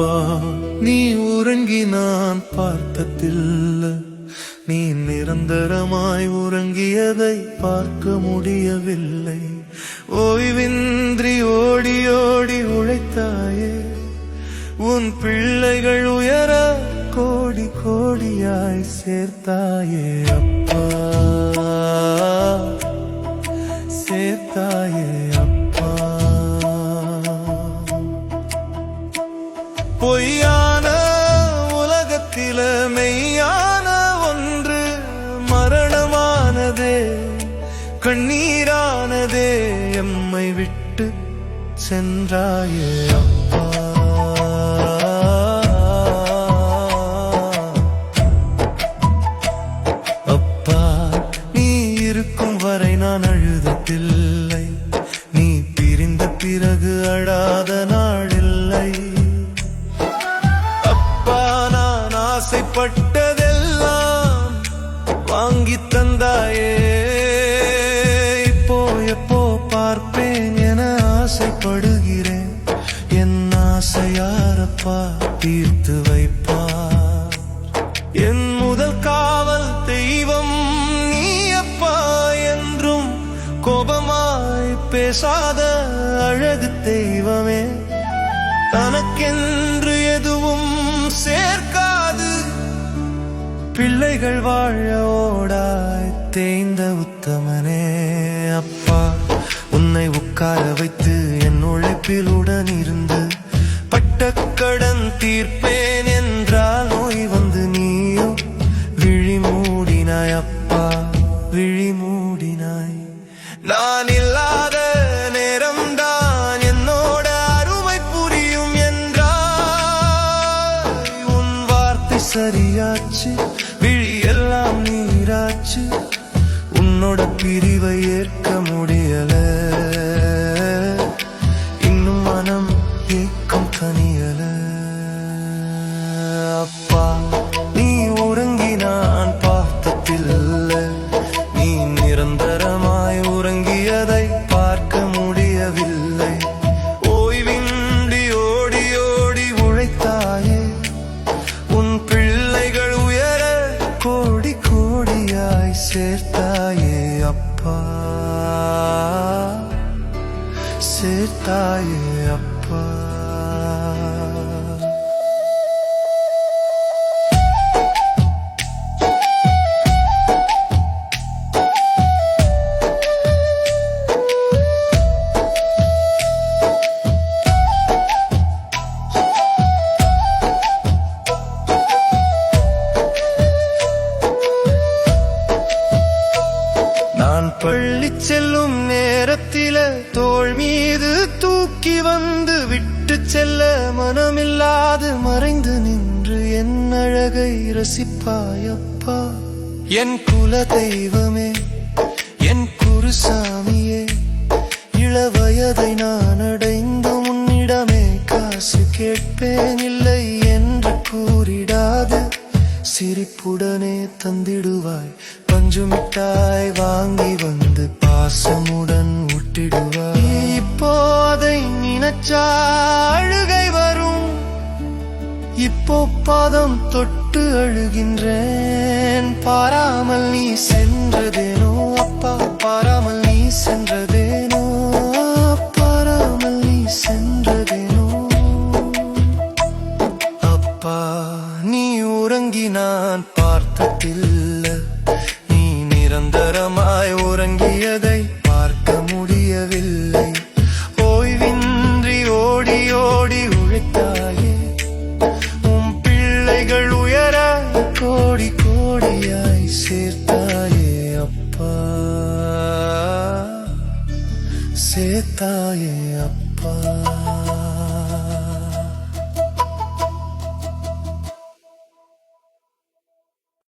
அப்பா நீ உறங்கி நான் பார்த்ததில்லை. நீ நிரந்தரமாய் உறங்கியதை பார்க்க முடியவில்லை. ஓய்வின்றி ஓடி ஓடி உழைத்தாயே உன் பிள்ளைகள் உயர கோடி கோடியாய் சேர்த்தாயே அப்பா. சேர்த்தாயே பொய்யான உலகத்தில மெய்யான ஒன்று மரணமானதே கண்ணீரானதே எம்மை விட்டு சென்றாயே அப்பா. அப்பா நீ இருக்கும் வரை நான் அழுததில்லை. நீ பிரிந்த பிறகு அழாத நான் ஆசைப்பட்டதெல்லாம் வாங்கி தந்தாயே. இப்போ எப்போ பார்ப்பேன் என ஆசைப்படுகிறேன். என் ஆசை யாரப்பா தீர்த்து வைப்பா என் முதல் காவல் தெய்வம் நீ அப்பா என்றும் கோபமாய் பேசாத அழகு தெய்வமே. தனக்கென்ன பிள்ளைகள் வாழ ஓடாய் தேய்ந்த உத்தமனே அப்பா. உன்னை உட்கார வைத்து என் உழைப்பிலுடன் இருந்து பட்டக்கடன் தீர்ப்பேன் உன்னோட பிரிவை ஏற்க முடியல. இன்னும் மனம் ஏக்கம் தனியல அப்பா நீ உறங்கி நான் பார்த்ததில்லை. நீ நிரந்தரமாய் உறங்கியதை பார்க்க முடியவில்லை. ஓய்வின்றி ஓடி ஓடி உழைத்தாயே உன் பிள்ளைகள் உயர கோடி கோடியாய் சேர்த்த அப்பா. சேர்த்தாயே அப்பா. செல்லும் நேரத்தில தோல் மீது தூக்கி வந்து விட்டு செல்ல மனமில்லாது மறைந்து நின்று என் அழகை ரசிப்பாயப்பா. என் குல தெய்வமே என் குருசாமியே இளவயதை நான் அடைந்து முன்னிடமே காசு கேட்பேன் இல்லை என்று கூறிடாது. சிரிப்புடனே தந்திடுவாய். பஞ்சு மிட்டாய் வாங்கி வந்து பாசமுடன் விட்டிடுவாய் இப்போதை நினைச்சா அழுகை வரும். இப்போ பாதம் தொட்டு அழுகின்றேன். பாராமல் நீ சென்றதே நிரந்தரமாய் உறங்கியதை பார்க்க முடியவில்லை. ஓய்வின்றி ஓடி ஓடி உழைத்தாயே உன் பிள்ளைகள் உயர கோடி கோடியாய் சேர்த்தாயே அப்பா. சேர்த்தாயே அப்பா.